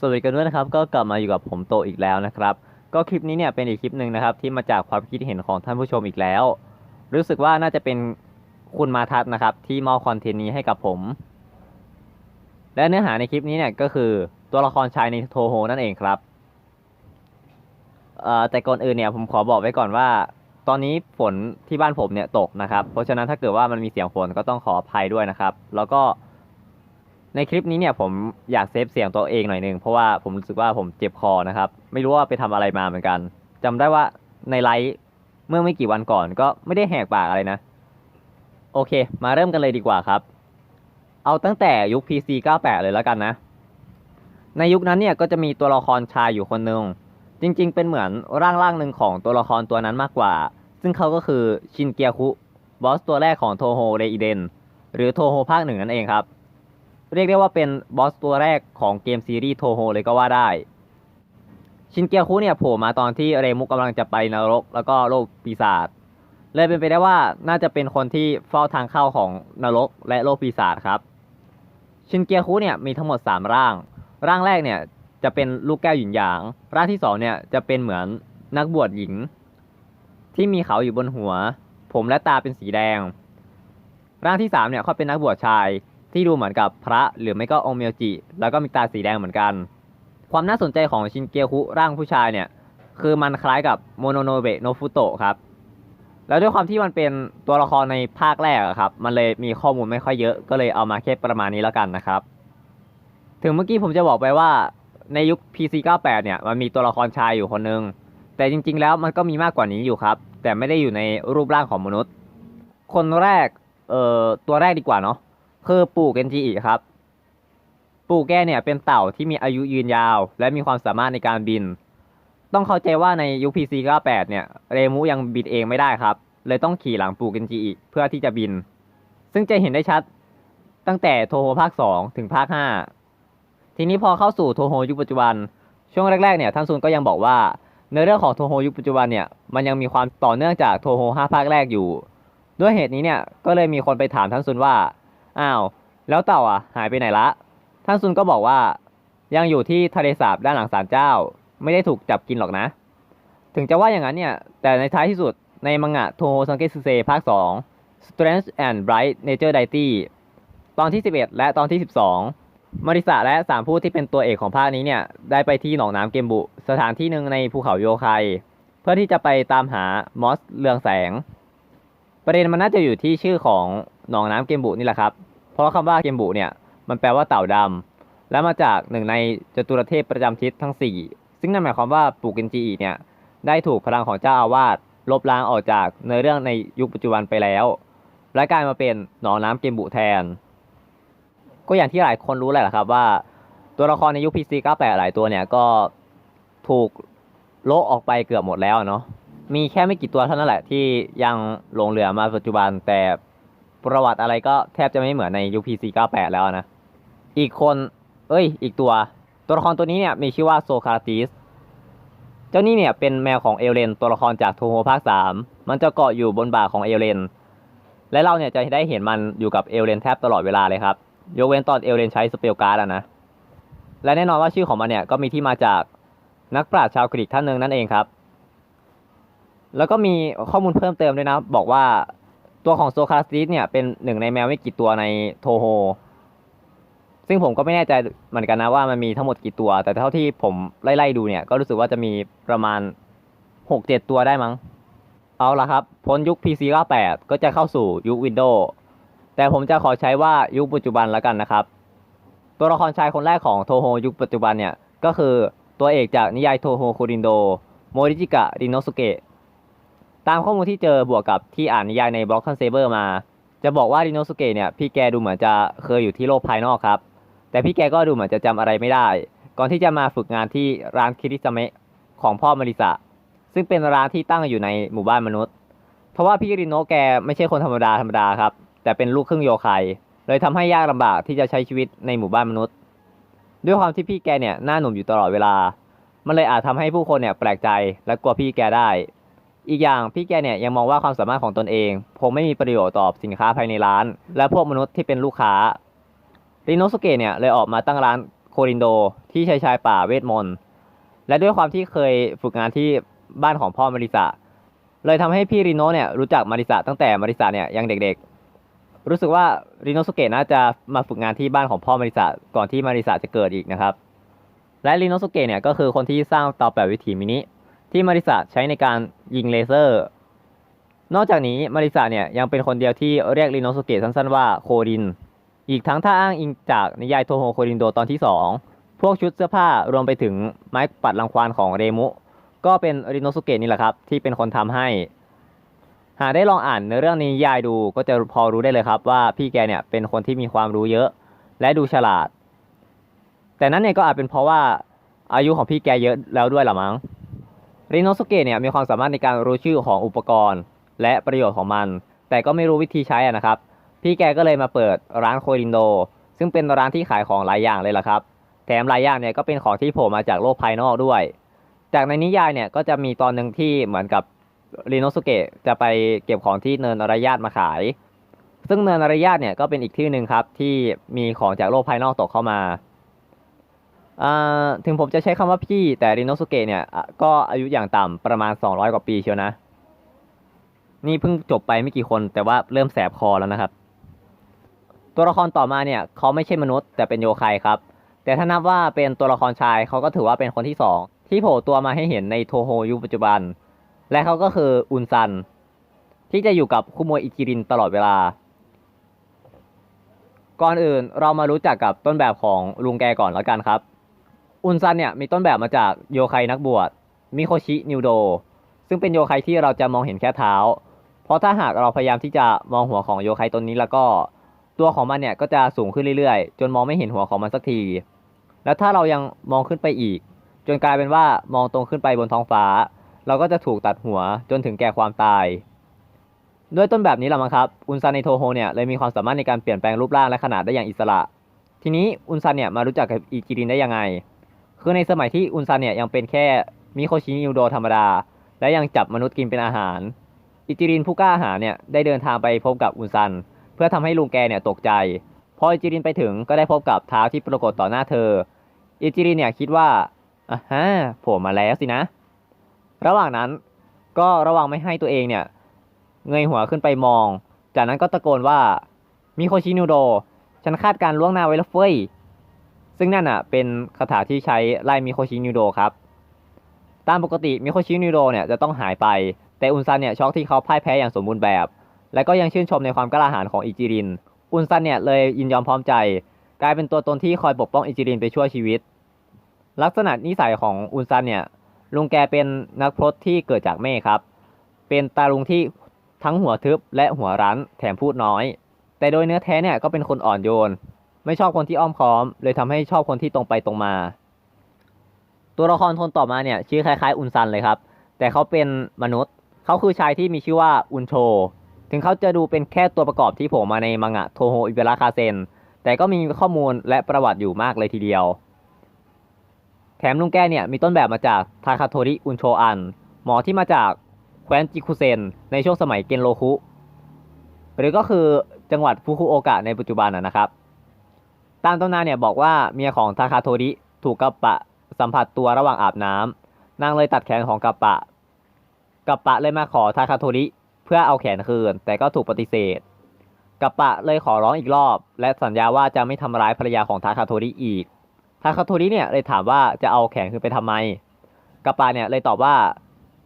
สวัสดีกันด้วยนะครับ ก็กลับมาอยู่กับผมโตอีกแล้วนะครับ ก็คลิปนี้เนี่ยเป็นอีกคลิปหนึ่งนะครับ ที่มาจากความคิดเห็นของท่านผู้ชมอีกแล้ว รู้สึกว่าน่าจะเป็นคุณมาทัศนะครับ ที่มอบคอนเทนต์นี้ให้กับผม และเนื้อหาในคลิปนี้เนี่ยก็คือตัวละครชายในโทโฮนั่นเองครับเอ่อแต่ก่อนอื่นเนี่ยผมขอบอกไว้ก่อนว่า ตอนนี้ฝนที่บ้านผมเนี่ยตกนะครับ เพราะฉะนั้นถ้าเกิดว่ามันมีเสียงฝนก็ต้องขออภัยด้วยนะครับ แล้วก็ ในคลิปนี้เนี่ยผมอยากเซฟเสียงตัวเองหน่อยนึงเพราะว่าผมรู้สึกว่าผมเจ็บคอนะครับ ไม่รู้ว่าไปทำอะไรมาเหมือนกันจำได้ว่าในไลฟ์เมื่อไม่กี่วันก่อนก็ไม่ได้แหกปากอะไรนะ โอเค มาเริ่มกันเลยดีกว่าครับ เอาตั้งแต่ยุค PC 98 เลยแล้วกันนะ ในยุคนั้นเนี่ยก็จะมีตัวละครชายอยู่คนหนึ่งจริง ๆ เป็นเหมือนร่างร่างหนึ่งของตัวละครตัวนั้นมากกว่า ซึ่งเขาก็คือชินเกียคุบอสตัวแรกของโทโฮเรอิเดนหรือโทโฮภาคหนึ่งนั่นเองครับ เรียกได้ว่าเป็นบอสตัวแรกของเกมซีรีส์โทโฮเลยก็ว่าได้ ชินเกียคุเนี่ยโผล่มาตอนที่เรมุกกำลังจะไปนรก แล้วก็โลกปีศาจเลยเป็นไปได้ว่าน่าจะเป็นคนที่เฝ้าทางเข้าของนรกและโลกปีศาจครับ ชินเกียคุเนี่ยมีทั้งหมด 3 ร่าง ร่างแรกเนี่ยจะเป็นลูกแก้วหยินหยาง ร่างที่2เนี่ยจะเป็นเหมือนนักบวชหญิง ที่มีเขาอยู่บนหัว ผมและตาเป็นสีแดง ร่างที่3เนี่ยเขาเป็นนักบวชชาย ที่ดูเหมือนกับพระหรือไม่ก็องค์เมียวจิ แล้วก็มีตาสีแดงเหมือนกัน ความน่าสนใจของชินเกียคุร่างผู้ชายเนี่ย คือมันคล้ายกับโมโนโนเบะโนฟุโตะครับ แล้วด้วยความที่มันเป็นตัวละครในภาคแรกอะครับ มันเลยมีข้อมูลไม่ค่อยเยอะ ก็เลยเอามาแค่ประมาณนี้แล้วกันนะครับ ถึงเมื่อกี้ผมจะบอกไปว่าในยุค PC 98 เนี่ย มันมีตัวละครชายอยู่คนนึง แต่จริง ๆ แล้วมันก็มีมากกว่านี้อยู่ครับ แต่ไม่ได้อยู่ในรูปร่างของมนุษย์ คนแรก เอ่อ ตัวแรกดีกว่าเนาะ คือปู่เกนจิอิครับ ปู่แกเนี่ยเป็นเต่าที่มีอายุยืนยาว และมีความสามารถในการบิน ต้องเข้าใจว่าในยุค PC 98เนี่ย เรมูยังบินเองไม่ได้ครับ เลยต้องขี่หลังปู่เกนจิอิเพื่อที่จะบิน ซึ่งจะเห็นได้ชัดตั้งแต่โทโฮภาค 2 ถึงภาค 5 ทีนี้พอเข้าสู่โทโฮยุคปัจจุบัน ช่วงแรกๆเนี่ยท่านซุนก็ยังบอกว่าในเรื่องของโทโฮยุคปัจจุบันเนี่ยมันยังมีความต่อเนื่องจากโทโฮ5ภาคแรกอยู่ ด้วยเหตุนี้เนี่ยก็เลยมีคนไปถามท่านซุนว่า อ้าว แล้วเต่าอะ หายไปไหนละ ท่านซุนก็บอกว่า ยังอยู่ที่ทะเลสาบด้านหลังศาลเจ้า ไม่ได้ถูกจับกินหรอกนะ ถึงจะว่าอย่างนั้นเนี่ย แต่ในท้ายที่สุดในมังงะโทโฮซังเกสึเซภาค 2 Strength and Bright Nature Deity ตอนที่ 11 และตอนที่ 12 มาริสะและสามผู้ที่เป็นตัวเอกของภาคนี้เนี่ย ได้ไปที่หนองน้ำเกมบุ สถานที่หนึ่งในภูเขาโยไคเพื่อที่จะไปตามหามอสเรืองแสง ประเด็นมันน่าจะอยู่ที่ชื่อของหนองน้ำเกมบุนี่แหละครับ ราะคำว่าเกมบุเนี่ยมันแปลว่าเต่าดำและมาจากหนึ่งในจตุรเทพประจำทิศทั้ง 4 ซึ่งนั่นหมายความว่าปู่เกนจิอิเนี่ยได้ถูกพลังของเจ้าอาวาสลบล้างออกจากเนื้อเรื่องในยุคปัจจุบันไปแล้ว และกลายมาเป็นหนองน้ำเกมบุแทน ก็อย่างที่หลายคนรู้แหละครับว่า ตัวละครในยุค PC 98 หลายตัวเนี่ยก็ถูกโละออกไปเกือบหมดแล้วเนาะมีแค่ไม่กี่ตัวเท่านั้นแหละที่ยังหลงเหลือมาปัจจุบันแต่ ประวัติอะไรก็แทบจะไม่เหมือนในยุค PC 98 แล้วนะ อีกคน เอ้ย อีกตัว ตัวละครตัวนี้เนี่ยมีชื่อว่าโซคาราติส เจ้านี่เนี่ยเป็นแมวของเอลเลน ตัวละครจากโทโฮภาค 3 มันจะเกาะอยู่บนบ่าของเอลเลน และเราเนี่ยจะได้เห็นมันอยู่กับเอลเลนแทบตลอดเวลาเลยครับ ยกเว้นตอนเอลเลนใช้สเปลการ์ดนะ และแน่นอนว่าชื่อของมันเนี่ยก็มีที่มาจากนักปราชญ์ชาวกรีกท่านหนึ่งนั่นเองครับ แล้วก็มีข้อมูลเพิ่มเติมด้วยนะ บอกว่า ตัวของโซคาสติสเนี่ยเป็นหนึ่งในแมวไม่กี่ตัวในโทโฮ ซึ่งผมก็ไม่แน่ใจเหมือนกันนะว่ามันมีทั้งหมดกี่ตัว แต่เท่าที่ผมไล่ๆดูเนี่ย ก็รู้สึกว่าจะมีประมาณ 6-7 ตัวได้มั้ง เอาละครับ พ้นยุค PC 98ก็จะเข้าสู่ยุค Windows แต่ผมจะขอใช้ว่ายุคปัจจุบันแล้วกันนะครับ ตัวละครชายคนแรกของโทโฮยุคปัจจุบันเนี่ย ก็คือตัวเอกจากนิยายโทโฮคูรินโดโมริจิกะรินโนสุเกะ ตามข้อมูลที่เจอบวกกับที่อ่านนิยายในบล็อกคันเซเบอร์มา จะบอกว่าริโนสุเกะเนี่ยพี่แกดูเหมือนจะเคยอยู่ที่โลกภายนอกครับ แต่พี่แกก็ดูเหมือนจะจำอะไรไม่ได้ ก่อนที่จะมาฝึกงานที่ร้านคิริซาเมะของพ่อมาริสะซึ่งเป็นร้านที่ตั้งอยู่ในหมู่บ้านมนุษย์ เพราะว่าพี่ริโนแกไม่ใช่คนธรรมดาธรรมดาครับ แต่เป็นลูกครึ่งโยไคเลยทำให้ยากลำบากที่จะใช้ชีวิตในหมู่บ้านมนุษย์ ด้วยความที่พี่แกเนี่ยหน้าหนุ่มอยู่ตลอดเวลา มันเลยอาจทำให้ผู้คนเนี่ยแปลกใจและกลัวพี่แกได้ อีกอย่างพี่แกเนี่ยยังมองว่าความสามารถของตนเองคงไม่มีประโยชน์ต่อสินค้าภายในร้าน และพวกมนุษย์ที่เป็นลูกค้าริโนสุเกะเนี่ยเลยออกมาตั้งร้านโครินโดที่ชายชายป่าเวทมนต์และด้วยความที่เคยฝึกงานที่บ้านของพ่อมาริสะเลยทำให้พี่ริโนเนี่ยรู้จักมาริสะตั้งแต่มาริสะเนี่ยยังเด็กๆ รู้สึกว่าริโนสุเกะน่าจะมาฝึกงานที่บ้านของพ่อมาริสะก่อนที่มาริสะจะเกิดอีกนะครับ และริโนสุเกะเนี่ยก็คือคนที่สร้างเตาแปดวิถีมินิ ที่มาริสะใช้ในการยิงเลเซอร์ นอกจากนี้มาริสะเนี่ยยังเป็นคนเดียวที่เรียกริโนสุเกะสั้นๆว่าโคริน อีกทั้งถ้าอ้างอิงจากนิยายโทโฮโครินโดตอนที่ 2 พวกชุดเสื้อผ้ารวมไปถึงไม้ปัดรังควานของเรมุ ก็เป็นริโนสุเกะนี่แหละครับ ที่เป็นคนทำให้ หากได้ลองอ่านในเรื่องนิยายดูก็จะพอรู้ได้เลยครับว่าพี่แกเนี่ยเป็นคนที่มีความรู้เยอะ และดูฉลาด แต่นั้นเนี่ยก็อาจเป็นเพราะว่าอายุของพี่แกเยอะแล้วด้วยละมั้ง ริโนสเกะเนี่ยมีความสามารถในการรู้ชื่อของอุปกรณ์ และประโยชน์ของมัน แต่ก็ไม่รู้วิธีใช้นะครับ พี่แกก็เลยมาเปิดร้านโครินโด ซึ่งเป็นร้านที่ขายของหลายอย่างเลยล่ะครับ แถมหลายอย่างเนี่ยก็เป็นของที่โผล่มาจากโลกภายนอกด้วย จากในนิยายเนี่ยก็จะมีตอนหนึ่งที่เหมือนกับริโนสเกะจะไปเก็บของที่เนินอารยาตมาขาย ซึ่งเนินอารยาตเนี่ยก็เป็นอีกที่หนึ่งครับที่มีของจากโลกภายนอกตกเข้ามา ถึงผมจะใช้คำว่าพี่แต่ริโนสุเกะเนี่ย ก็อายุอย่างต่ำประมาณ 200 กว่าปีเชียวนะ นี่เพิ่งจบไปไม่กี่คนแต่ว่าเริ่มแสบคอแล้วนะครับ ตัวละครต่อมาเนี่ยเขาไม่ใช่มนุษย์ แต่เป็นโยคัยครับ แต่ถ้านับว่าเป็นตัวละครชายเขาก็ถือว่าเป็นคนที่สองที่โผล่ตัวมาให้เห็นในโทโฮยุคปัจจุบัน และเขาก็คืออุนซัน ที่จะอยู่กับคุโมอิจิรินตลอดเวลาก่อนอื่นเรามารู้จักกับต้นแบบของลุงแกก่อนแล้วกันครับ อุนซันเนี่ยมีต้นแบบมาจากโยคัยนักบวชมิโคชินิวโด ซึ่งเป็นโยคัยที่เราจะมองเห็นแค่เท้า เพราะถ้าหากเราพยายามที่จะมองหัวของโยคัยตนนี้แล้วก็ตัวของมันเนี่ยก็จะสูงขึ้นเรื่อยๆ จนมองไม่เห็นหัวของมันสักที แล้วถ้าเรายังมองขึ้นไปอีก จนกลายเป็นว่ามองตรงขึ้นไปบนท้องฟ้า เราก็จะถูกตัดหัวจนถึงแก่ความตาย ด้วยต้นแบบนี้แหละมั้งครับ อุนซันในโทโฮเนี่ยเลยมีความสามารถในการเปลี่ยนแปลงรูปร่างและขนาดได้อย่างอิสระ ทีนี้อุนซันเนี่ยมารู้จักกับอิจิรินได้ยังไง คือในสมัยที่อุนซันเนี่ยยังเป็นแค่มิโคชินิวโดธรรมดา และยังจับมนุษย์กินเป็นอาหาร อิจิรินผู้กล้าหาเนี่ยได้เดินทางไปพบกับอุนซัน เพื่อทำให้ลุงแกเนี่ยตกใจ พออิจิรินไปถึงก็ได้พบกับเท้าที่ปรากฏต่อหน้าเธอ อิจิรินเนี่ยคิดว่าอะฮะโผล่มาแล้วสินะ ระหว่างนั้นก็ระวังไม่ให้ตัวเองเนี่ยเงยหัวขึ้นไปมอง จากนั้นก็ตะโกนว่ามิโคชินูโด ฉันคาดการล่วงหน้าไว้แล้วเฟ้ย ซึ่งนั่นอะเป็นคาถาที่ใช้ไล่มิโคชินูโดครับ ตามปกติมิโคชินูโดเนี่ยจะต้องหายไป แต่อุนซันเนี่ยช็อกที่เขาพ่ายแพ้อย่างสมบูรณ์แบบ และก็ยังชื่นชมในความกล้าหาญของอิจิริน อุนซันเนี่ยเลยยินยอมพร้อมใจ กลายเป็นตัวตนที่คอยปกป้องอิจิรินไปชั่วชีวิต ลักษณะนิสัยของอุนซันเนี่ยลุงแกเป็นนักพรตที่เกิดจากเมฆครับ เป็นตาลุงที่ทั้งหัวทึบและหัวรั้นแถมพูดน้อย แต่โดยเนื้อแท้เนี่ยก็เป็นคนอ่อนโยน ไม่ชอบคนที่อ้อมค้อม เลยทำให้ชอบคนที่ตรงไปตรงมา ตัวละครคนต่อมาเนี่ยชื่อคล้ายๆอุนซันเลยครับ แต่เขาเป็นมนุษย์ เขาคือชายที่มีชื่อว่าอุนโช ถึงเขาจะดูเป็นแค่ตัวประกอบที่โผล่มาในมังงะโทโฮอิเบระคาเซน แต่ก็มีข้อมูลและประวัติอยู่มากเลยทีเดียว แถมลุงแกเนี่ยมีต้นแบบมาจากทาคาโทริอุนโชอัน หมอที่มาจากแคว้นจิคุเซน ในช่วงสมัยเกนโรคุหรือก็คือจังหวัดฟุคุโอกะในปัจจุบันนะครับ ตามตำนานเนี่ยบอกว่าเมียของทาคาโทริถูกกัปปะสัมผัสตัวระหว่างอาบน้ำนางเลยตัดแขนของกัปปะ กัปปะเลยมาขอทาคาโทริเพื่อเอาแขนคืน แต่ก็ถูกปฏิเสธ กัปปะเลยขอร้องอีกรอบ และสัญญาว่าจะไม่ทำร้ายภรรยาของทาคาโทริอีก ทาคาโทริเนี่ยเลยถามว่าจะเอาแขนคืนไปทำไม กัปปะเนี่ยเลยตอบว่า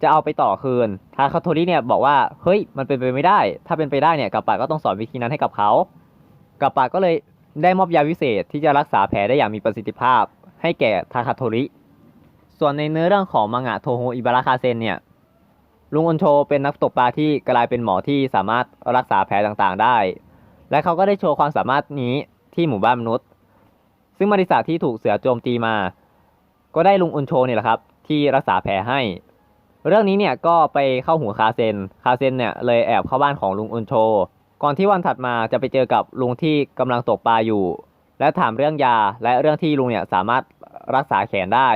จะเอาไปต่อคืน ทาคาโทริเนี่ยบอกว่าเฮ้ยมันเป็นไปไม่ได้ ถ้าเป็นไปได้เนี่ยกัปปะก็ต้องสอนวิธีนั้นให้กับเขากัปปะก็เลย ได้มอบยาวิเศษที่จะรักษาแผลได้อย่างมีประสิทธิภาพ ให้แก่ทาคาโทริ ส่วนในเนื้อเรื่องของมังงะโทโฮอิบาระคาเซนเนี่ยลุงอนโชเป็นนักตกปลาที่กลายเป็นหมอที่สามารถรักษาแผลต่างๆได้ และเขาก็ได้โชว์ความสามารถนี้ที่หมู่บ้านมนุษย์ ซึ่งมาริสาที่ถูกเสือโจมตีมา ก็ได้ลุงอนโชเนี่ยแหละครับ ที่รักษาแผลให้ เรื่องนี้เนี่ยก็ไปเข้าหูคาเซน คาเซนเนี่ยเลยแอบเข้าบ้านของลุงอนโช ก่อนที่วันถัดมาจะไปเจอกับลุงที่กำลังตกปลาอยู่ และถามเรื่องยาและเรื่องที่ลุงเนี่ยสามารถรักษาแขนได้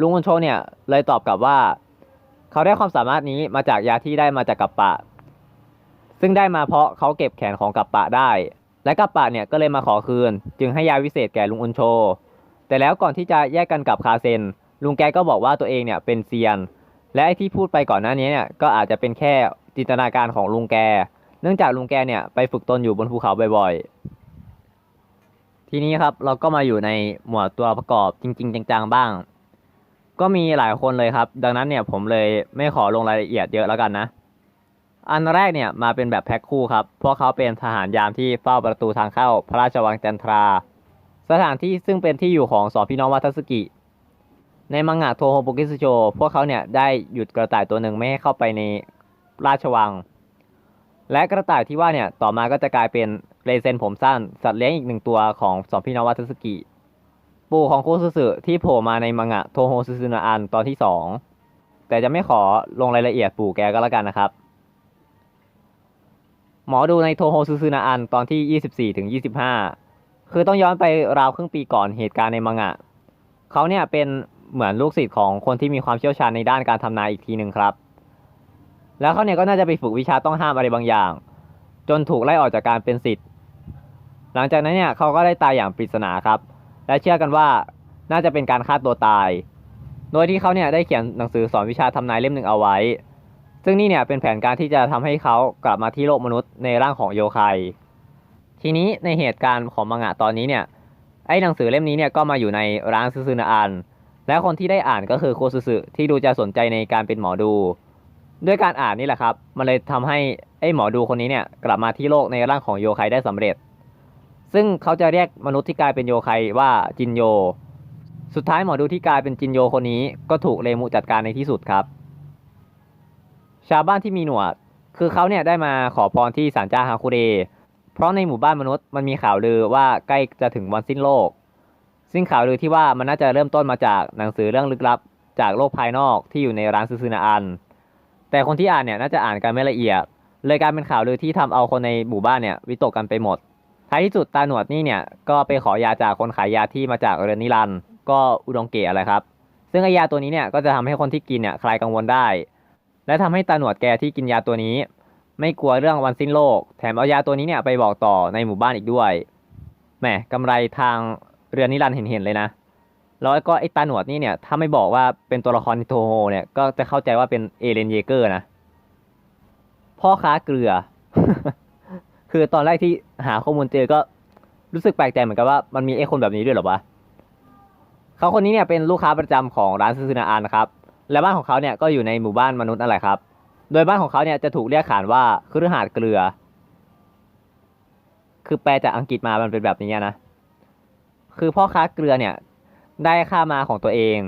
ลุงอนโชเนี่ยเลยตอบกลับว่า เขาได้ความสามารถนี้มาจากยาที่ได้มาจากกัปปะ ซึ่งได้มาเพราะเขาเก็บแขนของกัปปะได้ และกัปปะเนี่ยก็เลยมาขอคืน จึงให้ยาวิเศษแก่ลุงอุนโช แต่แล้วก่อนที่จะแยกกันกับคาเซน ลุงแกก็บอกว่าตัวเองเนี่ยเป็นเซียน และไอ้ที่พูดไปก่อนหน้านี้เนี่ยก็อาจจะเป็นแค่จินตนาการของลุงแก เนื่องจากลุงแกเนี่ยไปฝึกตนอยู่บนภูเขาบ่อยๆ ทีนี้ครับเราก็มาอยู่ในหมวดตัวประกอบจริง ๆ จังๆบ้าง ก็มีหลายคนเลยครับ ดังนั้นเนี่ยผมเลยไม่ขอลงรายละเอียดเยอะแล้วกันนะ อันแรกเนี่ยมาเป็นแบบแพ็คคู่ครับเพวกเขาเป็นทหารยามที่เฝ้าประตูทางเข้าพระราชวังจันทรา สถานที่ซึ่งเป็นที่อยู่ของสองพี่น้องวัตสึกิในมังงะโทโฮบุกิสโช พวกเขาเนี่ยได้หยุดกระต่ายตัวหนึ่งไม่ให้เข้าไปในราชวัง และกระต่ายที่ว่าเนี่ยต่อมาก็จะกลายเป็นเรเซนผมสั้น สัตว์เลี้ยงอีกหนึ่งตัวของสองพี่น้องวัตสึกิ ปู่ของโคซึสึที่โผล่มาในมังงะโทโฮซึซึนาอันตอนที่สองแต่จะไม่ขอลงรายละเอียดปู่แกก็แล้วกันนะครับ หมอดูในโทโฮซูซูนาอันตอนที่ 24ถึง25 คือต้องย้อนไปราวครึ่งปีก่อนเหตุการณ์ในมังงะเขาเนี่ยเป็นเหมือนลูกศิษย์ของคนที่มีความเชี่ยวชาญในด้านการทำนายอีกทีหนึ่งครับ แล้วเขาเนี่ยก็น่าจะไปฝึกวิชาต้องห้ามอะไรบางอย่าง จนถูกไล่ออกจากการเป็นศิษย์หลังจากนั้นเนี่ยเขาก็ได้ตายอย่างปริศนาครับ และเชื่อกันว่าน่าจะเป็นการฆ่าตัวตาย โดยที่เขาเนี่ยได้เขียนหนังสือสอนวิชาทำนายเล่มหนึ่งเอาไว้ ซึ่งนี่เนี่ยเป็นแผนการที่จะทำให้เขากลับมาที่โลกมนุษย์ในร่างของโยคายทีนี้ในเหตุการณ์ของมังงะตอนนี้เนี่ยไอ้หนังสือเล่มนี้เนี่ยก็มาอยู่ในร้านซูซูนาอันและคนที่ได้อ่านก็คือโคซุสึที่ดูจะสนใจในการเป็นหมอดู ด้วยการอ่านนี่แหละครับ มันเลยทำให้ไอ้หมอดูคนนี้เนี่ยกลับมาที่โลกในร่างของโยคายได้สำเร็จ ซึ่งเขาจะเรียกมนุษย์ที่กลายเป็นโยคายว่าจินโย สุดท้ายหมอดูที่กลายเป็นจินโยคนนี้ก็ถูกเรมุจัดการในที่สุดครับ ชาวบ้านที่มีหนวด คือเขาเนี่ยได้มาขอพรที่ศาลเจ้าฮาคุเรเพราะในหมู่บ้านมนุษย์มันมีข่าวลือว่าใกล้จะถึงวันสิ้นโลก ซึ่งข่าวลือที่ว่ามันน่าจะเริ่มต้นมาจากหนังสือเรื่องลึกลับ จากโลกภายนอกที่อยู่ในร้านซูซูนาอัน แต่คนที่อ่านเนี่ยน่าจะอ่านกันไม่ละเอียด เลยกายเป็นข่าวลือที่ทำเอาคนในหมู่บ้านเนี่ยวิตกกันไปหมด ท้ายที่สุดตาหนวดนี่เนี่ยก็ไปขอยาจากคนขายยาที่มาจากเรือนนิรันด์ก็อุดงเกะอะไรครับ ซึ่งไอยาตัวนี้เนี่ยก็จะทำให้คนที่กินเนี่ยคลายกังวลได้ และทำให้ตาหนวดแกที่กินยาตัวนี้ ไม่กลัวเรื่องวันสิ้นโลก แถมเอายาตัวนี้เนี่ยไปบอกต่อในหมู่บ้านอีกด้วยแหมกำไรทางเรือนนิรันด์เห็นๆเลยนะ แล้วก็ไอ้ตาหนวดนี่เนี่ยถ้าไม่บอกว่าเป็นตัวละครในโทโฮเนี่ยก็จะเข้าใจว่าเป็นเอเลนเยเกอร์นะ พ่อค้าเกลือ คือตอนแรกที่หาข้อมูลเจอก็รู้สึกแปลกใจเหมือนกันว่ามันมีไอ้คนแบบนี้ด้วยหรอวะเขาคนนี้เนี่ยเป็นลูกค้าประจำของร้านซูซูนาอันนะครับ และบ้านของเขาเนี่ยก็อยู่ในหมู่บ้านมนุษย์นั่นแหละครับ โดยบ้านของเขาเนี่ยจะถูกเรียกขานว่าคฤหาสน์เกลือ คือแปลจากอังกฤษมามันเป็นแบบนี้นะ คือพ่อค้าเกลือเนี่ย ได้ค่ามาของตัวเอง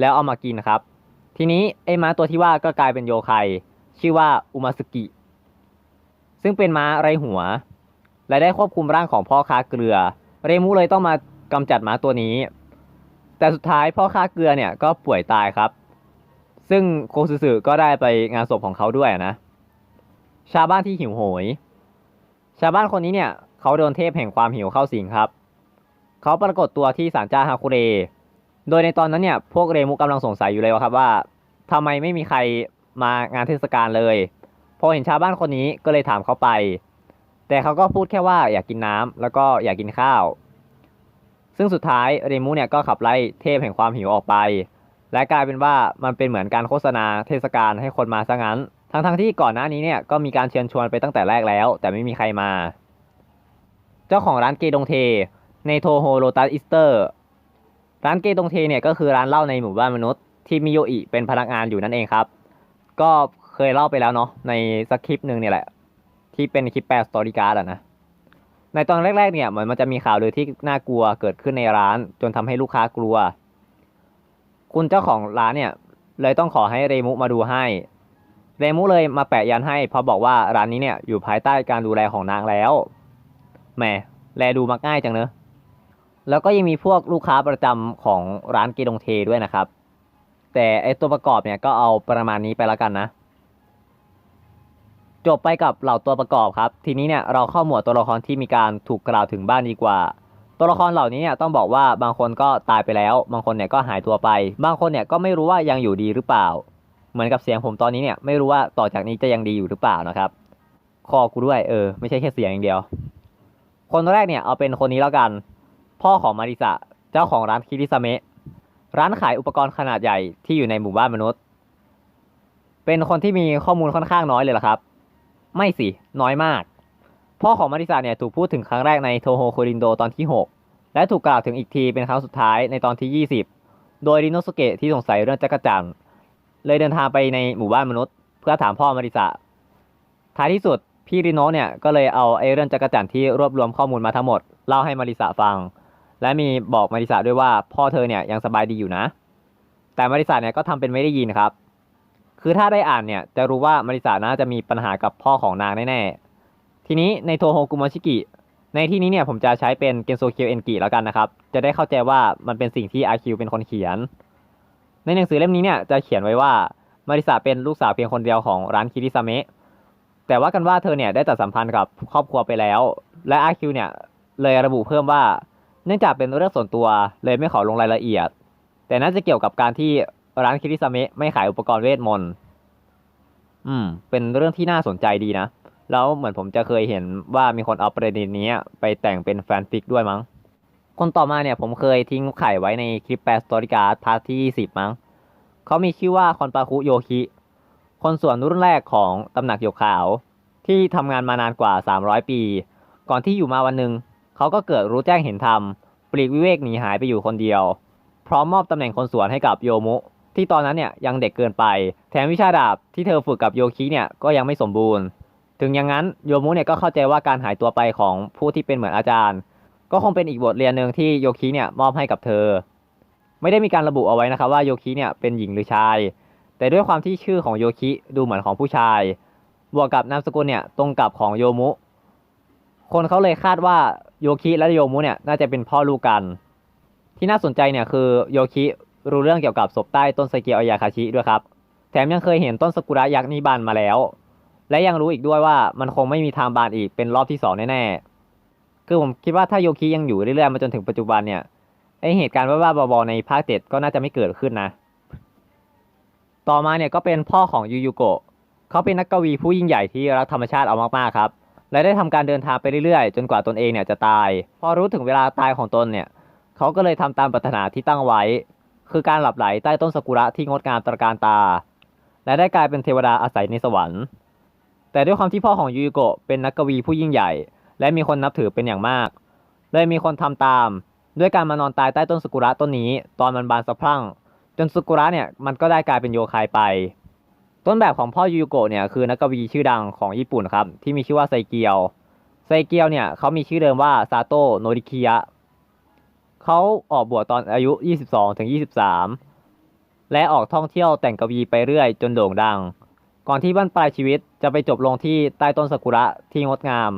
แล้วเอามากินครับ ทีนี้ไอ้ม้าตัวที่ว่าก็กลายเป็นโยไคชื่อว่าอุมาสกิ ซึ่งเป็นม้าไรหัว และได้ควบคุมร่างของพ่อค้าเกลือ เรมูเลยต้องมากำจัดม้าตัวนี้ แต่สุดท้ายพ่อค้าเกลือเนี่ยก็ป่วยตายครับ ซึ่งโคซึสึก็ได้ไปงานศพของเขาด้วยนะ ชาวบ้านที่หิวโหย ชาวบ้านคนนี้เนี่ยเขาโดนเทพแห่งความหิวเข้าสิงครับ เขาปรากฏตัวที่ศาลเจ้าฮาคุเร โดยในตอนนั้นเนี่ยพวกเรมุกำลังสงสัยอยู่เลยว่าครับว่าทำไมไม่มีใครมางานเทศกาลเลย พอเห็นชาวบ้านคนนี้ก็เลยถามเขาไป แต่เขาก็พูดแค่ว่าอยากกินน้ำแล้วก็อยากกินข้าว ซึ่งสุดท้ายเรมูเนี่ยก็ขับไล่เทพแห่งความหิวออกไป และกลายเป็นว่ามันเป็นเหมือนการโฆษณาเทศกาลให้คนมาซะงั้น ทั้งๆทที่ก่อนหน้านี้เนี่ยก็มีการเชิญชวนไปตั้งแต่แรกแล้ว แต่ไม่มีใครมา เจ้าของร้านเกดงเท ในโทโฮโ o ตัสอิสเตอร์ ร้านเกดงเทเนี่ยก็คือร้านเหล้าในหมู่บ้านมนุษย์ที่มิโยอิเป็นพนักงานอยู่นั่นเองครับ ก็เคยเล่าไปแล้วเนาะในสคริปหนึ่งเนี่ยแหละ ที่เป็นคลิปแปลสตอรี่การ์ดอะนะ ในตอนแรกๆเนี่ยเหมือนมันจะมีข่าวลือที่น่ากลัวเกิดขึ้นในร้าน จนทำให้ลูกค้ากลัว คุณเจ้าของร้านเนี่ย เลยต้องขอให้เรมุมาดูให้ เรมุเลยมาแปะยันให้เพราะบอกว่าร้านนี้เนี่ยอยู่ภายใต้การดูแลของนางแล้วแหมแลดูมักง่ายจังเนอะ แล้วก็ยังมีพวกลูกค้าประจำของร้านเกดงเทด้วยนะครับ แต่ไอตัวประกอบเนี่ยก็เอาประมาณนี้ไปแล้วกันนะ จบไปกับเหล่าตัวประกอบครับ ทีนี้เนี่ยเราเข้าหมวดตัวละครที่มีการถูกกล่าวถึงบ้านดีกว่า ตัวละครเหล่านี้เนี่ยต้องบอกว่าบางคนก็ตายไปแล้ว บางคนเนี่ยก็หายตัวไป บางคนเนี่ยก็ไม่รู้ว่ายังอยู่ดีหรือเปล่า เหมือนกับเสียงผมตอนนี้เนี่ยไม่รู้ว่าต่อจากนี้จะยังดีอยู่หรือเปล่านะครับคอกูด้วยเออไม่ใช่แค่เสียงอย่างเดียว คนแรกเนี่ยเอาเป็นคนนี้แล้วกัน พ่อของมาริสะเจ้าของร้านคิริซาเมะร้านขายอุปกรณ์ขนาดใหญ่ที่อยู่ในหมู่บ้านมนุษย์ เป็นคนที่มีข้อมูลค่อนข้างน้อยเลยล่ะครับ ไม่สิ น้อยมาก พ่อของมาริสาเนี่ยถูกพูดถึงครั้งแรกในโทโฮโครินโดตอนที่ 6 และถูกกล่าวถึงอีกทีเป็นครั้งสุดท้ายในตอนที่ 20 โดยริโนสุเกะที่สงสัยเรื่องจักรจันเลยเดินทางไปในหมู่บ้านมนุษย์ เพื่อถามพ่อมาริสาท้ายที่สุดพี่ริโนเนี่ยก็เลยเอาไอ้เรื่องจักรจันทร์ที่รวบรวมข้อมูลมาทั้งหมดเล่าให้มาริสาฟัง และมีบอกมาริสาด้วยว่าพ่อเธอเนี่ยยังสบายดีอยู่นะ แต่มาริสาเนี่ยก็ทำเป็นไม่ได้ยินครับ คือถ้าได้อ่านเนี่ยจะรู้ว่ามาริสาน่าจะมีปัญหากับพ่อของนางแน่ๆ ทีนี้ในโทโฮกุมชิกิ ในที่นี้เนี่ยผมจะใช้เป็นเกนโซเคียวเอนกิแล้วกันนะครับ จะได้เข้าใจว่ามันเป็นสิ่งที่อาคิวเป็นคนเขียน ในหนังสือเล่มนี้เนี่ยจะเขียนไว้ว่ามาริสาเป็นลูกสาวเพียงคนเดียวของร้านคิริซาเมะแต่ว่ากันว่าเธอเนี่ยได้ตัดสัมพันธ์กับครอบครัวไปแล้ว และอาคิวเนี่ยเลยระบุเพิ่มว่า เนื่องจากเป็นเรื่องส่วนตัวเลยไม่ขอลงรายละเอียด แต่น่าจะเกี่ยวกับการที่ร้านคิริซาเมะไม่ขายอุปกรณ์เวทมนต์ อืม เป็นเรื่องที่น่าสนใจดีนะ แล้วเหมือนผมจะเคยเห็นว่ามีคนเอาประเด็นนี้ไปแต่งเป็นแฟนฟิกด้วยมั้ง คนต่อมาเนี่ยผมเคยทิ้งไข่ไว้ในคลิปแปลสตอริการ์ดพาร์ทที่10มั้ง เขามีชื่อว่าคอนปาคุโยคิ คนส่วนรุ่นแรกของตำหนักหยกขาว ที่ทำงานมานานกว่า 300 ปี ก่อนที่อยู่มาวันหนึ่ง เขาก็เกิดรู้แจ้งเห็นธรรมปลีกวิเวกหนีหายไปอยู่คนเดียว พร้อมมอบตำแหน่งคนสวนให้กับโยมุ ที่ตอนนั้นเนี่ยยังเด็กเกินไป แถมวิชาดาบที่เธอฝึกกับโยคิเนี่ยก็ยังไม่สมบูรณ์ ถึงอย่างนั้นโยมุเนี่ยก็เข้าใจว่าการหายตัวไปของผู้ที่เป็นเหมือนอาจารย์ ก็คงเป็นอีกบทเรียนหนึ่งที่โยคิเนี่ยมอบให้กับเธอ ไม่ได้มีการระบุเอาไว้นะครับว่าโยคิเนี่ยเป็นหญิงหรือชาย แต่ด้วยความที่ชื่อของโยคิดูเหมือนของผู้ชาย บวกกับนามสกุลเนี่ยตรงกับของโยมุ คนเขาเลยคาดว่า โยคิและโยมุเนี่ยน่าจะเป็นพ่อลูกกัน ที่น่าสนใจเนี่ยคือโยคิรู้เรื่องเกี่ยวกับศพใต้ต้นไซเกียวอยาคาชิด้วยครับ แถมยังเคยเห็นต้นสกุระยักษ์นี้บานมาแล้ว และยังรู้อีกด้วยว่ามันคงไม่มีทางบานอีกเป็นรอบที่สองแน่ๆ คือผมคิดว่าถ้าโยคิยังอยู่เรื่อยๆมาจนถึงปัจจุบันเนี่ยไอเหตุการณ์บ้าๆบอๆในภาคเจ็ดก็น่าจะไม่เกิดขึ้นนะ ต่อมาเนี่ยก็เป็นพ่อของยูยูโกะเขาเป็นนักกวีผู้ยิ่งใหญ่ที่รักธรรมชาติเอามากๆครับ และได้ทำการเดินทางไปเรื่อยๆ จนกว่าตนเองเนี่ยจะตาย พอรู้ถึงเวลาตายของตนเนี่ยเขาก็เลยทำตามปรารถนาที่ตั้งไว้ คือการหลับไหลใต้ต้นซากุระที่งดงามตระการตา และได้กลายเป็นเทวดาอาศัยในสวรรค์ แต่ด้วยความที่พ่อของยูยโกะเป็นนักกวีผู้ยิ่งใหญ่ และมีคนนับถือเป็นอย่างมาก เลยมีคนทำตาม ด้วยการมานอนตายใต้ต้นซากุระต้นนี้ ตอนมันบานสะพรั่ง จนซากุระเนี่ยมันก็ได้กลายเป็นโยคายไป ต้นแบบของพ่อยูยูโกะเนี่ยคือนักกวีชื่อดังของญี่ปุ่นครับที่มีชื่อว่าไซเกียวไซเกียวเนี่ยเขามีชื่อเดิมว่าซาโตโนริคิยะเขาออกบวชตอนอายุ 22ถึง23 และออกท่องเที่ยวแต่งกวีไปเรื่อยจนโด่งดัง ก่อนที่บั้นปลายชีวิตจะไปจบลงที่ใต้ต้นซากุระที่งดงาม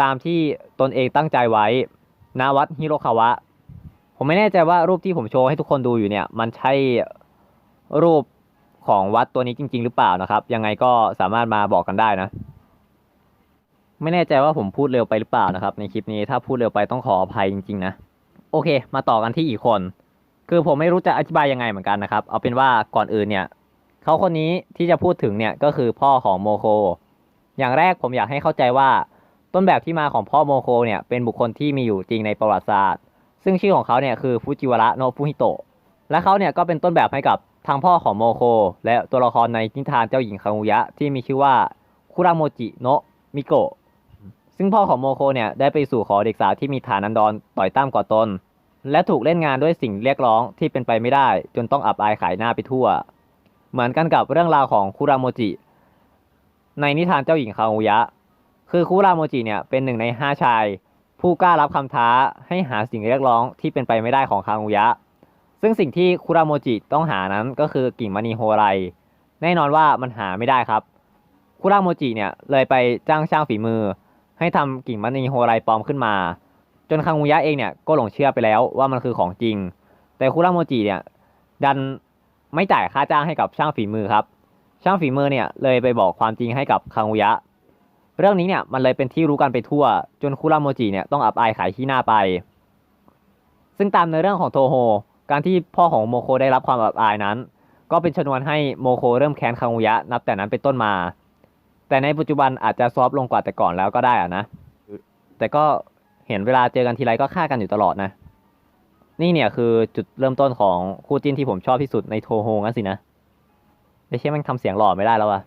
ตามที่ตนเองตั้งใจไว้ณวัดฮิโรคาวะ ผมไม่แน่ใจว่ารูปที่ผมโชว์ให้ทุกคนดูอยู่เนี่ย มันใช่รูป ของวัดตัวนี้จริง ๆ หรือเปล่านะครับ ยังไงก็สามารถมาบอกกันได้นะ ไม่แน่ใจว่าผมพูดเร็วไปหรือเปล่านะครับ ในคลิปนี้ถ้าพูดเร็วไปต้องขออภัยจริง ๆ นะ โอเค มาต่อกันที่อีกคน คือผมไม่รู้จะอธิบายยังไงเหมือนกันนะครับ เอาเป็นว่าก่อนอื่นเนี่ยเขาคนนี้ที่จะพูดถึงเนี่ยก็คือพ่อของโมโค อย่างแรกผมอยากให้เข้าใจว่าต้นแบบที่มาของพ่อโมโคเนี่ยเป็นบุคคลที่มีอยู่จริงในประวัติศาสตร์ ซึ่งชื่อของเขาเนี่ยคือฟูจิวระโนฟุฮิโตะและเขาเนี่ยก็เป็นต้นแบบให้กับ ทางพ่อของโมโค และตัวละครในนิทานเจ้าหญิงคางูยะที่มีชื่อว่าคุราโมจิโนะมิโกะซึ่งพ่อของโมโคเนี่ยได้ไปสู่ขอเด็กสาวที่มีฐานันดรต่อยต้ามกว่าตน และถูกเล่นงานด้วยสิ่งเรียกร้องที่เป็นไปไม่ได้ จนต้องอับอายขายหน้าไปทั่ว เหมือนกันกับเรื่องราวของคุราโมจิ ในนิทานเจ้าหญิงคางูยะ คือคุราโมจิเนี่ยเป็นหนึ่งในห้าชาย ผู้กล้ารับคำท้าให้หาสิ่งเรียกร้องที่เป็นไปไม่ได้ของคางูยะ ซึ่งสิ่งที่คุราโมจิต้องหานั้นก็คือกิ่งมณีโฮไร แน่นอนว่ามันหาไม่ได้ครับ คุราโมจิเนี่ยเลยไปจ้างช่างฝีมือ ให้ทำกิ่งมณีโฮไรปลอมขึ้นมา จนคางูยะเองเนี่ยก็หลงเชื่อไปแล้วว่ามันคือของจริง แต่คุราโมจิเนี่ยดันไม่จ่ายค่าจ้างให้กับช่างฝีมือครับ ช่างฝีมือเนี่ยเลยไปบอกความจริงให้กับคางูยะ เรื่องนี้เนี่ยมันเลยเป็นที่รู้กันไปทั่ว จนคุราโมจิเนี่ยต้องอับอายขายขี้หน้าไป ซึ่งตามในเรื่องของโทโฮ การที่พ่อของโมโคได้รับความอับอายนั้น ก็เป็นชนวนให้โมโคเริ่มแค้นคางูยะนับแต่นั้นเป็นต้นมา แต่ในปัจจุบันอาจจะซอฟลงกว่าแต่ก่อนแล้วก็ได้อะนะ แต่ก็เห็นเวลาเจอกันทีไรก็ฆ่ากันอยู่ตลอดนะ นี่เนี่ยคือจุดเริ่มต้นของคู่จิ้นที่ผมชอบที่สุดในโทโฮงั้นสินะไม่ใช่มันทำเสียงหล่อไม่ได้แล้วอะ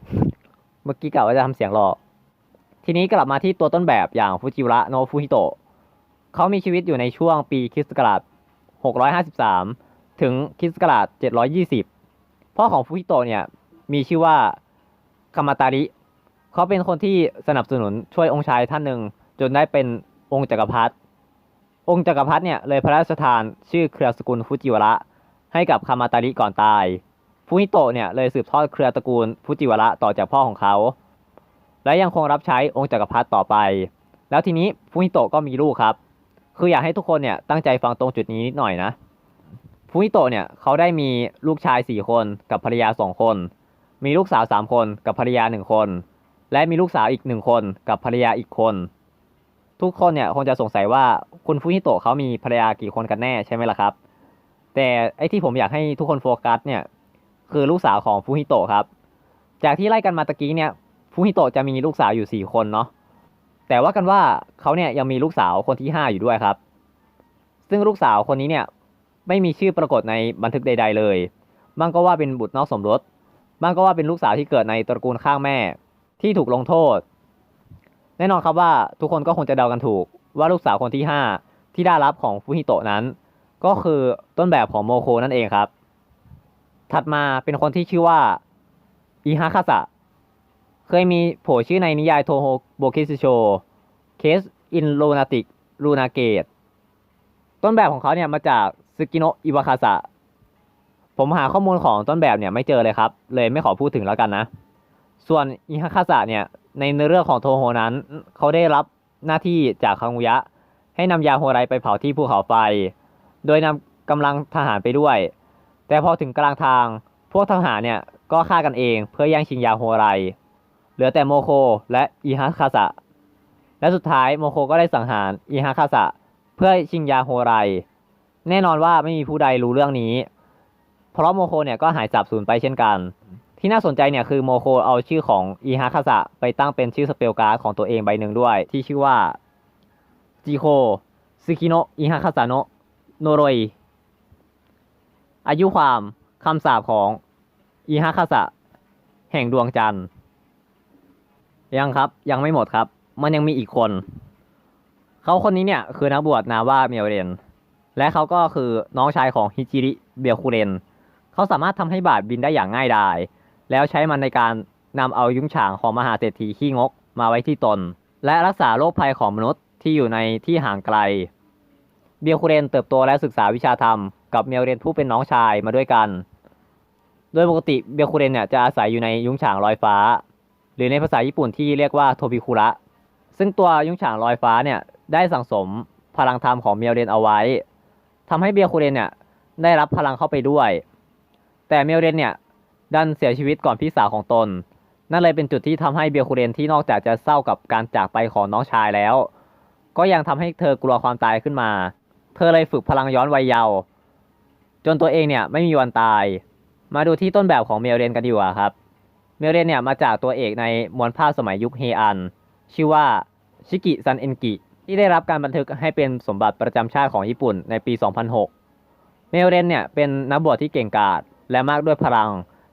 เมื่อกี้กะว่าจะทำเสียงหล่อ ทีนี้กลับมาที่ตัวต้นแบบอย่างฟูจิระโนฟูฮิโตะเขามีชีวิตอยู่ในช่วงปีคริสต์ศักราช 653 ถึงคริสต์ศักราช720 พ่อของฟูฮิโตะเนี่ยมีชื่อว่าคามาตาริเขาเป็นคนที่สนับสนุนช่วยองค์ชายท่านหนึ่ง จนได้เป็นองค์จักรพรรดิองค์จักรพรรดิเนี่ยเลยพระราชทานชื่อเครือสกุลฟูจิวระ ให้กับคามาตาริก่อนตายฟูฮิโตะเนี่ยเลยสืบทอดเครือตระกูลฟูจิวระต่อจากพ่อของเขา และยังคงรับใช้องค์จักรพรรดิต่อไป แล้วทีนี้ฟูฮิโตะก็มีลูกครับ คืออยากให้ทุกคนเนี่ยตั้งใจฟังตรงจุดนี้นิดหน่อยนะฟูฮิโตะเนี่ยเขาได้มีลูกชายสี่คนกับภรรยาสองคน มีลูกสาวสามคนกับภรรยาหนึ่งคน และมีลูกสาวอีกหนึ่งคนกับภรรยาอีกคน ทุกคนเนี่ยคงจะสงสัยว่าคุณฟูฮิโตะเขามีภรรยากี่คนกันแน่ใช่ไหมล่ะครับ แต่ไอ้ที่ผมอยากให้ทุกคนโฟกัสเนี่ยคือลูกสาวของฟูฮิโตะครับ จากที่ไล่กันมาตะกี้เนี่ยฟูฮิโตะจะมีลูกสาวอยู่สี่คนเนาะ แต่ว่ากันว่าเขาเนี่ยยังมีลูกสาวคนที่ห้าอยู่ด้วยครับ ซึ่งลูกสาวคนนี้เนี่ยไม่มีชื่อปรากฏในบันทึกใด ๆ เลยบางก็ว่าเป็นบุตรนอกสมรสบางก็ว่าเป็นลูกสาวที่เกิดในตระกูลข้างแม่ ที่ถูกลงโทษ แน่นอนครับว่าทุกคนก็คงจะเดากันถูกว่าลูกสาวคนที่ห้าที่ได้รับของฟูฮิโตะนั้น ก็คือต้นแบบของโมโคนั่นเองครับ ถัดมาเป็นคนที่ชื่อว่าอิฮาคาสะ เคยมีโผล่ชื่อในนิยายโทโฮโบคิซิโชเคสอินโ n นาติกลูนาเกตต้นแบบของเขาเนี่ยมาจากซึกิโนะอิวาคาสะผมหาข้อมูลของต้นแบบเนี่ยไม่เจอเลยครับ เลยไม่ขอพูดถึงแล้วกันนะ ส่วนอิฮาคาสะเนี่ยในเนื้อเรื่องของโทโฮนั้น เขาได้รับหน้าที่จากคังุยะ ให้นำยาโฮไรไปเผาที่ภูเขาไฟ โดยนำกำลังทหารไปด้วย แต่พอถึงกลางทาง พวกทหารเนี่ยก็ฆ่ากันเองเพื่อแย่งชิงยาโฮไร เหลือแต่โมโคและอิฮาคาสะ และสุดท้ายโมโคก็ได้สังหารอิฮาคาสะ เพื่อชิงยาโฮไร แน่นอนว่าไม่มีผู้ใดรู้เรื่องนี้ เพราะโมโคเนี่ยก็หายสับสูญไปเช่นกัน ที่น่าสนใจเนี่ยคือโมโคเอาชื่อของอิฮาคาสะไปตั้งเป็นชื่อสเปลการ์ดของตัวเองใบหนึ่งด้วย ที่ชื่อว่าจิโคซึคิโนะอิฮาคาสะโนะโนโรยอายุความคำสาปของอิฮาคาสะ แห่งดวงจันทร์ ยังครับยังไม่หมดครับ มันยังมีอีกคน เขาคนนี้เนี่ยคือนักบวชนาว่าเมียวเรน และเขาก็คือน้องชายของฮิจิริเบียคุเรน เขาสามารถทำให้บาทบินได้อย่างง่ายดาย แล้วใช้มันในการนำเอายุ้งฉางของมหาเศรษฐีขี้งกมาไว้ที่ตน และรักษาโรคภัยของมนุษย์ที่อยู่ในที่ห่างไกล เบียคุเรนเติบโตและศึกษาวิชาธรรมกับเมียวเรนผู้เป็นน้องชายมาด้วยกัน โดยปกติเบียคุเรนเนี่ยจะอาศัยอยู่ในยุ้งฉางลอยฟ้า หรือในภาษาญี่ปุ่นที่เรียกว่าโทบิคุระ ซึ่งตัวยุ้งฉางลอยฟ้าเนี่ยได้สั่งสมพลังธรรมของเมียวเรนเอาไว้ทำให้เบียคุเรนเนี่ยได้รับพลังเข้าไปด้วย แต่เมียวเรนเนี่ยดันเสียชีวิตก่อนพี่สาวของตน นั่นเลยเป็นจุดที่ทำให้เบียคุเรนที่นอกจากจะเศร้ากับการจากไปของน้องชายแล้ว ก็ยังทำให้เธอกลัวความตายขึ้นมา เธอเลยฝึกพลังย้อนวัยเยาว์จนตัวเองเนี่ยไม่มีวันตาย มาดูที่ต้นแบบของเมียวเรนกันดีกว่าครับ เมเรนเนี่ยมาจากตัวเอกในมวลภาพสมัยยุคเฮอัน ชื่อว่าชิกิซันเอนกิ ที่ได้รับการบันทึกให้เป็นสมบัติประจำชาติของญี่ปุ่นในปี 2006 เมเรนเนี่ยเป็นนักบวชที่เก่งกาจและมากด้วยพลัง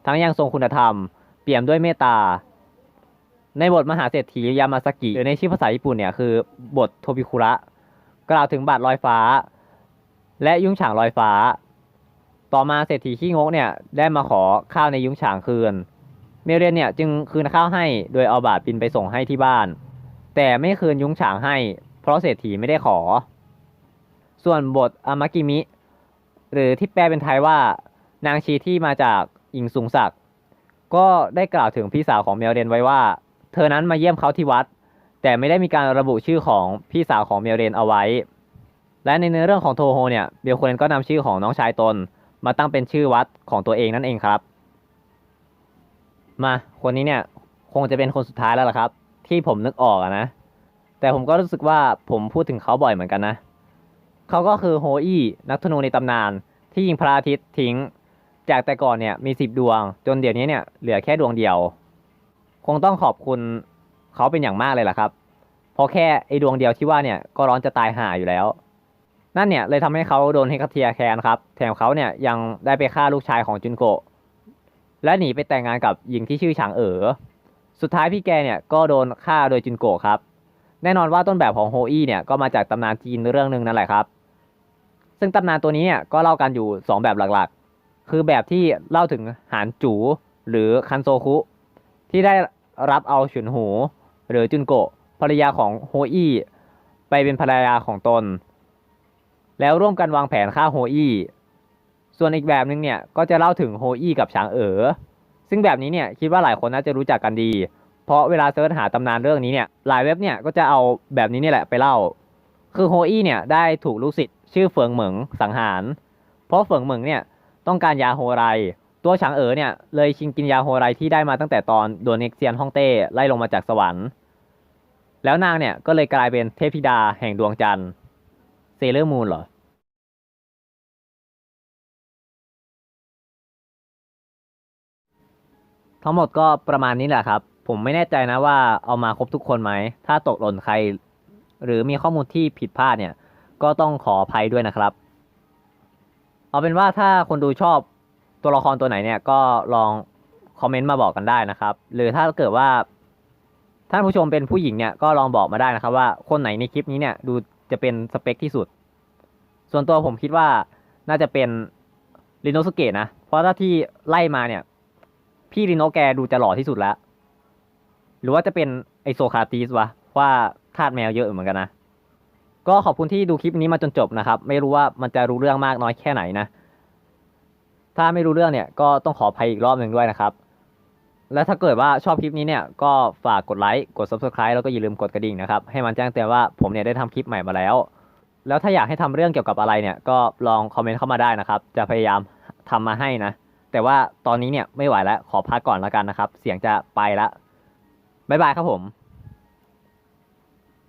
ทั้งยังทรงคุณธรรม เปี่ยมด้วยเมตตา ในบทมหาเศรษฐียามาสกิหรือในชื่อภาษาญี่ปุ่นเนี่ยคือบทโทบิคุระกล่าวถึงบาทลอยฟ้า และยุ้งฉางลอยฟ้า ต่อมาเศรษฐีขี้งกเนี่ยได้มาขอข้าวในยุ้งฉางคืน เมเรียนเนี่ยจึงคืนข้าวให้โดยเอาบาทบินไปส่งให้ที่บ้าน แต่ไม่คืนยุ้งฉางให้ เพราะเศรษฐีไม่ได้ขอ ส่วนบทอามากิมิ หรือที่แปลเป็นไทยว่า นางชีที่มาจากอิงสุงศักดิ์ก็ได้กล่าวถึงพี่สาวของเมลเรนไว้ว่า เธอนั้นมาเยี่ยมเขาที่วัด แต่ไม่ได้มีการระบุชื่อของพี่สาวของเมลเรนเอาไว้ และในเนื้อเรื่องของโทโฮเนี่ยเบลโคเรนก็นำชื่อของน้องชายตน มาตั้งเป็นชื่อวัดของตัวเองนั่นเองครับ มา คนนี้เนี่ยคงจะเป็นคนสุดท้ายแล้วล่ะครับ ที่ผมนึกออกนะ แต่ผมก็รู้สึกว่าผมพูดถึงเขาบ่อยเหมือนกันนะ เขาก็คือโฮอี้นักธนูในตำนาน ที่ยิงพระอาทิตย์ทิ้ง จากแต่ก่อนเนี่ยมีสิบดวง จนเดี๋ยวนี้เนี่ยเหลือแค่ดวงเดียว คงต้องขอบคุณเขาเป็นอย่างมากเลยล่ะครับ เพราะแค่ไอ้ดวงเดียวที่ว่าเนี่ยก็ร้อนจะตายห่าอยู่แล้ว นั่นเนี่ยเลยทำให้เขาโดนเฮคาเทียแคนครับ แถมเขาเนี่ยยังได้ไปฆ่าลูกชายของจุนโกะ และหนีไปแต่งงานกับหญิงที่ชื่อฉางเอ๋อ สุดท้ายพี่แกเนี่ยก็โดนฆ่าโดยจุนโกะครับ แน่นอนว่าต้นแบบของโฮอี้เนี่ยก็มาจากตำนานจีนเรื่องหนึ่งนั่นแหละครับ ซึ่งตำนานตัวนี้เนี่ยก็เล่ากันอยู่ 2 แบบหลักๆ คือแบบที่เล่าถึงหานจูหรือคันโซคุ ที่ได้รับเอาฉุนหู หรือจุนโกะภรรยาของโฮอี้ไปเป็นภรรยาของตน แล้วร่วมกันวางแผนฆ่าโฮอี้ ส่วนอีกแบบหนึ่งเนี่ยก็จะเล่าถึงโฮอี้กับฉางเอ๋อ ซึ่งแบบนี้เนี่ยคิดว่าหลายคนน่าจะรู้จักกันดี เพราะเวลาเซิร์ชหาตำนานเรื่องนี้เนี่ยหลายเว็บเนี่ยก็จะเอาแบบนี้นี่แหละไปเล่า คือโฮอี้เนี่ยได้ถูกลูกศิษย์ชื่อเฟิงเหมิงสังหาร เพราะเฟิงเหมิงเนี่ยต้องการยาโฮไร ตัวฉางเอ๋อเนี่ยเลยชิงกินยาโฮไรที่ได้มาตั้งแต่ตอนโดนเน็กเซียนฮ่องเต้ไล่ลงมาจากสวรรค์ แล้วนางเนี่ยก็เลยกลายเป็นเทพธิดาแห่งดวงจันทร์เซเลอร์มูนเหรอ ทั้งหมดก็ประมาณนี้แหละครับ ผมไม่แน่ใจนะว่าเอามาครบทุกคนไหม ถ้าตกหล่นใคร หรือมีข้อมูลที่ผิดพลาดเนี่ย ก็ต้องขออภัยด้วยนะครับ เอาเป็นว่าถ้าคนดูชอบตัวละครตัวไหนเนี่ยก็ลองคอมเมนต์มาบอกกันได้นะครับ หรือถ้าเกิดว่าท่านผู้ชมเป็นผู้หญิงเนี่ยก็ลองบอกมาได้นะครับ ว่าคนไหนในคลิปนี้เนี่ยดูจะเป็นสเปคที่สุด ส่วนตัวผมคิดว่าน่าจะเป็นรินโนสเกะนะ เพราะถ้าที่ไล่มาเนี่ย พี่ริโนแกดูจะหล่อที่สุดแล้วหรือว่าจะเป็นไอโซคาติสวะว่าทาสแมวเยอะเหมือนกันนะ ก็ขอบคุณที่ดูคลิปนี้มาจนจบนะครับ ไม่รู้ว่ามันจะรู้เรื่องมากน้อยแค่ไหนนะ ถ้าไม่รู้เรื่องเนี่ยก็ต้องขออภัยอีกรอบหนึ่งด้วยนะครับ และถ้าเกิดว่าชอบคลิปนี้เนี่ยก็ฝากกดไลค์กด subscribe แล้วก็อย่าลืมกดกระดิ่งนะครับ ให้มันแจ้งเตือนว่าผมเนี่ยได้ทำคลิปใหม่มาแล้ว แล้วถ้าอยากให้ทำเรื่องเกี่ยวกับอะไรเนี่ยก็ลองคอมเมนต์เข้ามาได้นะครับ จะพยายามทำมาให้นะ แต่ว่าตอนนี้เนี่ยไม่ไหวแล้วขอพักก่อนแล้วกันนะครับ เสียงจะไปแล้วบ๊ายบายครับผม